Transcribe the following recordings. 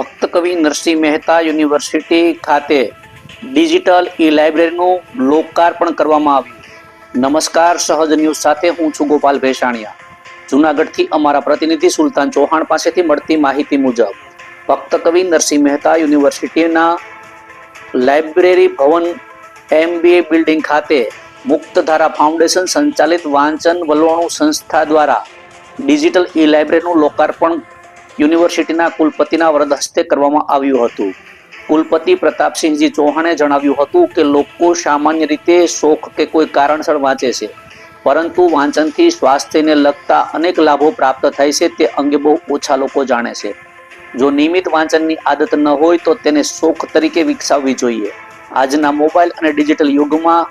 ભક્ત કવિ નરસિંહ મહેતા યુનિવર્સિટી ખાતે ડિજિટલ ઈ લાઇબ્રેરીનું લોકાર્પણ કરવામાં આવ્યું. નમસ્કાર, સહજ ન્યૂઝ સાથે હું છું ગોપાલ ભેસાણિયા. જુનાગઢથી અમારા પ્રતિનિધિ સુલતાન ચૌહાણ પાસેથી મળતી માહિતી મુજબ, ભક્ત કવિ નરસિંહ મહેતા યુનિવર્સિટીના લાઇબ્રેરી ભવન એમબીએ બિલ્ડિંગ ખાતે મુક્તધારા ફાઉન્ડેશન સંચાલિત વાંચન વલવણું સંસ્થા દ્વારા ડિજિટલ ઈ લાઇબ્રેરીનું લોકાર્પણ યુનિવર્સિટીના કુલપતિના વરદ હસ્તે કરવામાં આવ્યું હતું. કુલપતિ પ્રતાપસિંહજી ચૌહાણે જણાવ્યું હતું કે, લોકો સામાન્ય રીતે શોખ કે કોઈ કારણસર વાંચે છે, પરંતુ વાંચનથી સ્વાસ્થ્યને લગતા અનેક લાભો પ્રાપ્ત થાય છે, તે અંગે બહુ ઓછા લોકો જાણે છે. જો નિયમિત વાંચનની આદત ન હોય, તો તેને શોખ તરીકે વિકસાવવી જોઈએ. આજના મોબાઈલ અને ડિજિટલ યુગમાં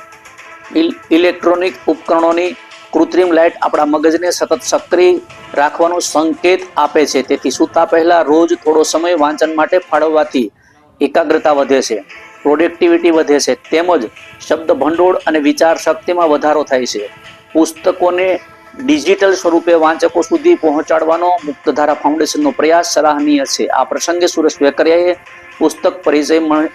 ઇલ- ઇલેક્ટ્રોનિક ઉપકરણોની કૃત્રિમ લાઇટ આપણા મગજને સતત સક્રિય રાખવાનો સંકેત આપે છે. તેથી સૂતા પહેલા રોજ થોડો સમય વાંચન માટે ફાળવવાથી એકાગ્રતા વધે છે પ્રોડક્ટિવિટી વધે છે, તેમજ શબ્દ ભંડોળ અને વિચાર શક્તિમાં વધારો થાય છે. પુસ્તકોને ડિજિટલ સ્વરૂપે વાંચકો સુધી પહોંચાડવાનો મુક્તધારા ફાઉન્ડેશનનો પ્રયાસ સરાહનીય છે. આ પ્રસંગે સુરેશ વેકરિયાએ પુસ્તક પરિચય મણ-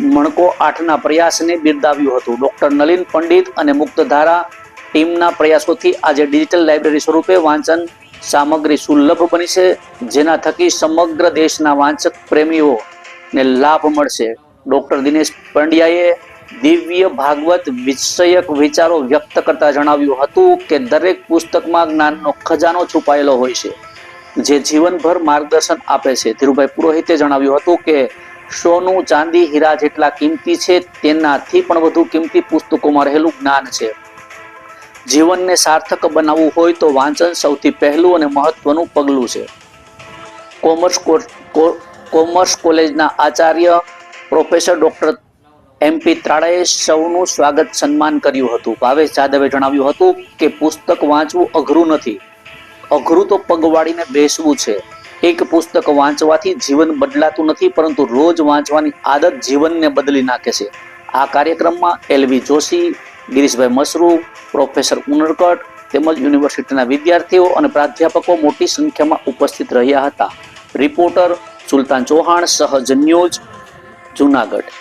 મણકો આઠના પ્રયાસને બિરદાવ્યું હતું. ડૉક્ટર નલિન પંડિત અને મુક્તધારા ટીમના પ્રયાસોથી આજે ડિજિટલ લાઇબ્રેરી સ્વરૂપે વાંચન સામગ્રી સુલભ બની છે, જેના થકી સમગ્ર દેશના વાંચક પ્રેમીઓને લાભ મળશે. ડોક્ટર દિનેશ પંડ્યાએ દિવ્ય ભાગવત વિષયક વિચારો વ્યક્ત કરતા જણાવ્યું હતું કે દરેક પુસ્તકમાં જ્ઞાનનો ખજાનો છુપાયેલો હોય છે, જે જીવનભર માર્ગદર્શન આપે છે. ધીરુભાઈ પુરોહિતે જણાવ્યું હતું કે સોનું, ચાંદી, હીરા જેટલા કિંમતી છે, તેનાથી પણ વધુ કિંમતી પુસ્તકોમાં રહેલું જ્ઞાન છે. જીવનને સાર્થક બનાવવું હોય તો વાંચન સૌથી પહેલું અને મહત્વનું પગલું છે. કોમર્સ કોમર્સ કોલેજના આચાર્ય પ્રોફેસર ડૉક્ટર એમપી ત્રાળાએ સૌનું સ્વાગત સન્માન કર્યું હતું. ભાવેશ જાદવે જણાવ્યું હતું કે, પુસ્તક વાંચવું અઘરું નથી. અઘરું તો પગવાડીને બેસવું છે. એક પુસ્તક વાંચવાથી જીવન બદલાતું નથી, પરંતુ રોજ વાંચવાની આદત જીવનને બદલી નાખે છે. આ કાર્યક્રમમાં એલવી જોશી, ગિરીશભાઈ મસરૂ પ્રોફેસર ઉનરકટ તેમજ યુનિવર્સિટીના વિદ્યાર્થીઓ અને પ્રાધ્યાપકો મોટી સંખ્યામાં ઉપસ્થિત રહ્યા હતા. રિપોર્ટર સુલતાન ચૌહાણ, સહજ ન્યૂઝ, જુનાગઢ.